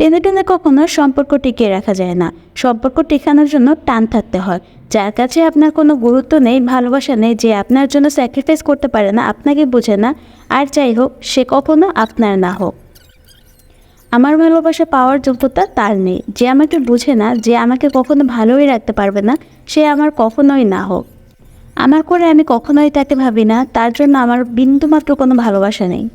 টেনে টেনে কখনো সম্পর্ক টিকিয়ে রাখা যায় না। সম্পর্ক টিকানোর জন্য টান থাকতে হয়। যার কাছে আপনার কোনো গুরুত্ব নেই, ভালোবাসা নেই, যে আপনার জন্য স্যাক্রিফাইস করতে পারে না, আপনাকে বোঝে না, আর যাই হোক, সে কখনো আপনার না হোক। আমার ভালোবাসা পাওয়ার যোগ্যতা তার নেই। যে আমাকে বুঝে না, যে আমাকে কখনো ভালোই রাখতে পারবে না, সে আমার কখনোই না হোক। আমার করে আমি কখনোই তাকে ভাবি না, তার জন্য আমার বিন্দুমাত্র কোনো ভালোবাসা নেই।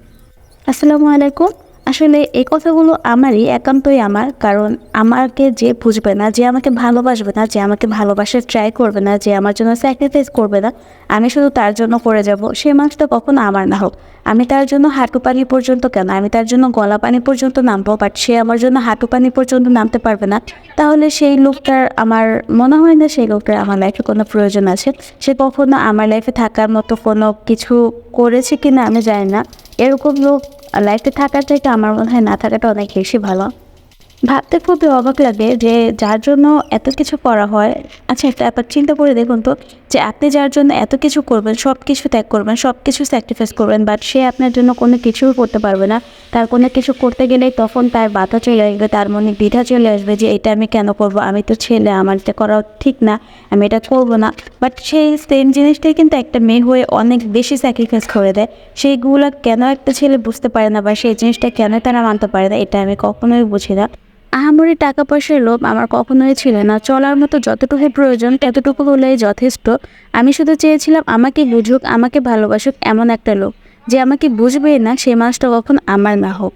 আসসালামু আলাইকুম। আসলে এই কথাগুলো আমারই, একান্তই আমার। কারণ আমাকে যে বুঝবে না, যে আমাকে ভালোবাসবে না, যে আমাকে ভালোবাসার ট্রাই করবে না, যে আমার জন্য স্যাক্রিফাইস করবে না, আমি শুধু তার জন্য করে যাব, সে মানুষটা কখনো আমার না হোক। আমি তার জন্য হাঁটু পানি পর্যন্ত কেন? আমি তার জন্য গলা পানি পর্যন্ত নামবো বাট সে আমার জন্য হাঁটু পানি পর্যন্ত নামতে পারবে না। তাহলে সেই লোকটার আমার, মনে হয় না সেই লোকটার আমার লাইফে কোনো প্রয়োজন আছে? সে কখনো আমার লাইফে থাকার মতো কোনো কিছু করেছে কি না আমি জানি না। এরকম লোক লাইফে থাকার চাইতে আমার মনে হয় না থাকাটা অনেক বেশি ভালো। ভাবতে খুবই অবাক লাগে যে যার জন্য এত কিছু করা হয়। আচ্ছা একটা ব্যাপার চিন্তা করে দেখুন তো। যে আপনি যার জন্য এত কিছু করবেন, সব কিছু ত্যাগ করবেন, সব কিছু স্যাক্রিফাইস করবেন বাট সে আপনার জন্য কোনো কিছুই করতে পারবে না। তার কোনো কিছু করতে গেলেই তখন তার বাধা চলে আসবে, তার মনে দ্বিধা চলে আসবে যে এটা আমি কেন করব? আমি তো ছেলে, আমার এটা করা ঠিক না, আমি এটা করব না। বাট সেই সেম জিনিসটাই কিন্তু একটা মেয়ে হয়ে অনেক বেশি স্যাক্রিফাইস করে দেয়। সেইগুলো কেন একটা ছেলে বুঝতে পারে না বা সেই জিনিসটা কেন তারা মানতে পারে না, এটা আমি কখনোই বুঝি না। আহামরি টাকা পয়সার লোভ আমার কখনোই ছিল না। চলার মতো যতটুকু প্রয়োজন ততটুকু হলেই যথেষ্ট। আমি শুধু চেয়েছিলাম আমাকে বুঝুক, আমাকে ভালোবাসুক এমন একটা লোক। যে আমাকে বুঝবেই না সেই মানুষটা কখন আমার না হোক।